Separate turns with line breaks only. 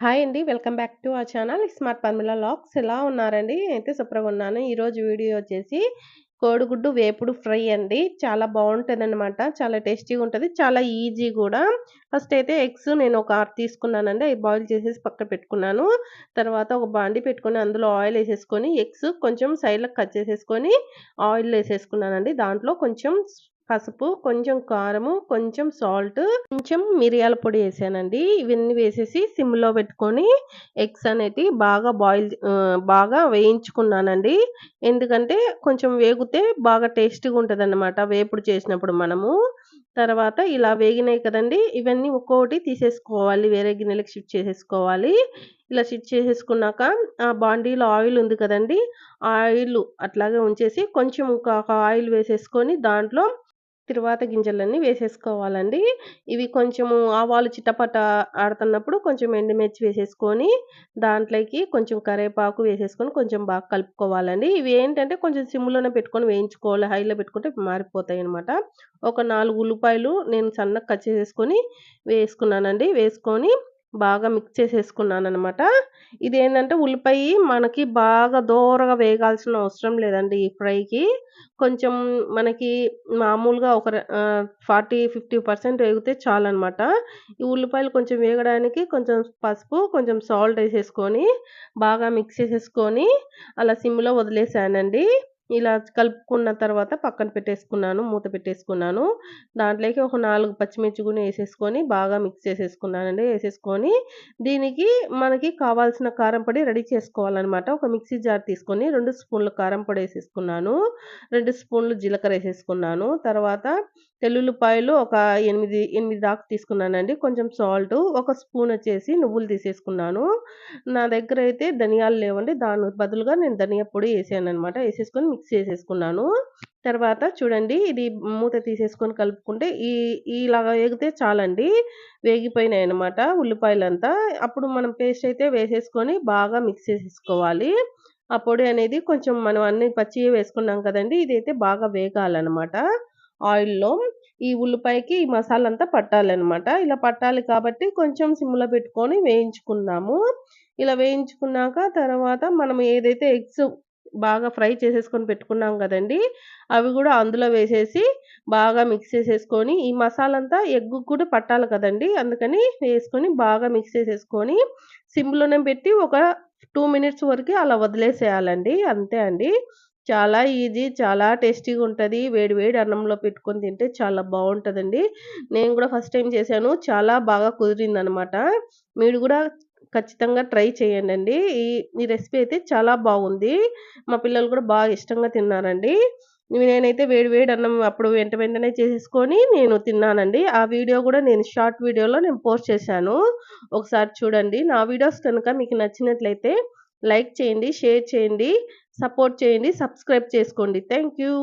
Hi అండి. Welcome back to ఆ channel smart formula లాక్స్ ఎలా ఉన్నారండి? అయితే సూపర్‌గా ఉన్నాను. ఈరోజు వీడియో వచ్చేసి కోడిగుడ్డు వేపుడు ఫ్రై అండి. చాలా బావుంటదనమాట. చాలా టేస్టీగా ఉంటుంది చాలా ఈజీ కూడా ఫస్ట్ అయితే ఎగ్స్ నేను ఒక 6 తీసుకున్నానండి. అవి బాయిల్ చేసేసి పక్కన పెట్టుకున్నాను. తర్వాత ఒక బాండి పెట్టుకొని అందులో ఆయిల్ వేసేసుకొని ఎగ్స్ కొంచెం సైడ్లకు కట్ చేసేసుకొని ఆయిల్ వేసేసుకున్నానండి దాంట్లో కొంచెం పసుపు, కొంచెం కారము, కొంచెం సాల్ట్, కొంచెం మిరియాల పొడి వేసానండి ఇవన్నీ వేసేసి సిమ్‌లో పెట్టుకొని ఎగ్స్ అనేది బాగా బాయిల్ బాగా వేయించుకున్నానండి. ఎందుకంటే కొంచెం వేగితే బాగా టేస్టీగా ఉంటదనమాట వేపుడు చేసినప్పుడు మనము. తర్వాత ఇలా వేగినాయి కదండీ! ఇవన్నీ ఒక్కొక్కటి తీసేసుకోవాలి. వేరే గిన్నెలకి షిఫ్ట్ చేసేసుకోవాలి. ఇలా షిఫ్ట్ చేసేసుకున్నాక ఆ బాండీలో ఆయిల్ ఉంది కదండి ఆయిల్ అట్లాగే ఉంచేసి కొంచెం ఒక ఆయిల్ వేసేసుకొని దాంట్లో తిరువాత గింజలన్నీ వేసేసుకోవాలండి. ఇవి కొంచెము ఆవాలు చిట్టపట ఆడుతున్నప్పుడు కొంచెం ఎండుమిర్చి వేసేసుకొని దాంట్లోకి కొంచెం కరివేపాకు వేసేసుకొని కొంచెం బాగా కలుపుకోవాలండి. ఇవి ఏంటంటే కొంచెం సిమ్‌లోనే పెట్టుకొని వేయించుకోవాలి. హైలో పెట్టుకుంటే మారిపోతాయి అనమాట ఒక నాలుగు ఉల్లిపాయలు నేను సన్నగా కట్ చేసేసుకొని వేసుకున్నానండి. వేసుకొని బాగా మిక్స్ చేసేసుకున్నాననమాట. ఇదేంటంటే ఉల్లిపాయ మనకి బాగా దోరగా వేగాల్సిన అవసరం లేదండి ఈ ఫ్రైకి. కొంచెం మనకి మామూలుగా ఒక ఫార్టీ ఫిఫ్టీ పర్సెంట్ వేగితే చాలన్నమాట ఈ ఉల్లిపాయలు కొంచెం వేగడానికి కొంచెం పసుపు, కొంచెం సాల్ట్ వేసేసుకొని బాగా మిక్స్ చేసేసుకొని అలా సిమ్‌లో వదిలేసానండి. ఇలా కలుపుకున్న తర్వాత పక్కన పెట్టేసుకున్నాను. మూత పెట్టేసుకున్నాను. దాంట్లోకి ఒక నాలుగు పచ్చిమిర్చి కూడా వేసేసుకొని బాగా మిక్స్ చేసేసుకున్నానండి. వేసేసుకొని దీనికి మనకి కావాల్సిన కారం పొడి రెడీ చేసుకోవాలనమాట. ఒక మిక్సీ జార్ తీసుకొని రెండు స్పూన్లు కారం పొడి వేసేసుకున్నాను రెండు స్పూన్లు జీలకర్ర వేసేసుకున్నాను తర్వాత తెల్లుల్లిపాయలు ఒక 8, 8 దాకా తీసుకున్నానండి. కొంచెం సాల్టు, ఒక స్పూన్ వచ్చేసి నువ్వులు తీసేసుకున్నాను. నా దగ్గర అయితే ధనియాలు లేవండి. దాని బదులుగా నేను ధనియా పొడి వేసాను అనమాట వేసేసుకొని మిక్స్ చేసేసుకున్నాను. తర్వాత చూడండి ఇది మూత తీసేసుకొని కలుపుకుంటే ఈ ఇలాగ వేగితే చాలండి. వేగిపోయినాయి అనమాట ఉల్లిపాయలంతా. అప్పుడు మనం పేస్ట్ అయితే వేసేసుకొని బాగా మిక్స్ చేసేసుకోవాలి. ఆ పొడి అనేది కొంచెం మనం అన్ని పచ్చి వేసుకున్నాం కదండీ! ఇదైతే బాగా వేగాలన్నమాట ఆయిల్‌లో. ఈ ఉల్లిపాయకి ఈ మసాలా అంతా పట్టాలన్నమాట ఇలా పట్టాలి కాబట్టి కొంచెం సిమ్‌లో పెట్టుకొని వేయించుకున్నాము ఇలా వేయించుకున్నాక తర్వాత మనం ఏదైతే ఎగ్స్ బాగా ఫ్రై చేసేసుకొని పెట్టుకున్నాం కదండీ! అవి కూడా అందులో వేసేసి బాగా మిక్స్ చేసేసుకొని ఈ మసాలా అంతా కూడా పట్టాలి కదండీ! అందుకని వేసుకొని బాగా మిక్స్ చేసేసుకొని సిమ్‌లోనే పెట్టి ఒక టూ మినిట్స్ వరకు అలా వదిలేసేయాలండి. అంతే అండి. చాలా ఈజీ. చాలా టేస్టీగా ఉంటుంది వేడి వేడి అన్నంలో పెట్టుకొని తింటే చాలా బాగుంటుందండి నేను కూడా ఫస్ట్ టైం చేశాను. చాలా బాగా కుదిరిందనమాట. మీరు కూడా ఖచ్చితంగా ట్రై చేయండండి. ఈ ఈ రెసిపీ అయితే చాలా బాగుంది. మా పిల్లలు కూడా బాగా ఇష్టంగా తిన్నారండి. నేనైతే వేడి వేడి అన్నం అప్పుడు వెంట వెంటనే చేసేసుకొని నేను తిన్నానండి. ఆ వీడియో కూడా నేను షార్ట్ వీడియోలో నేను పోస్ట్ చేశాను. ఒకసారి చూడండి. నా వీడియోస్ కనుక మీకు నచ్చినట్లయితే లైక్ చేయండి, షేర్ చేయండి, సపోర్ట్ చేయండి, సబ్స్క్రైబ్ చేసుకోండి. Thank you.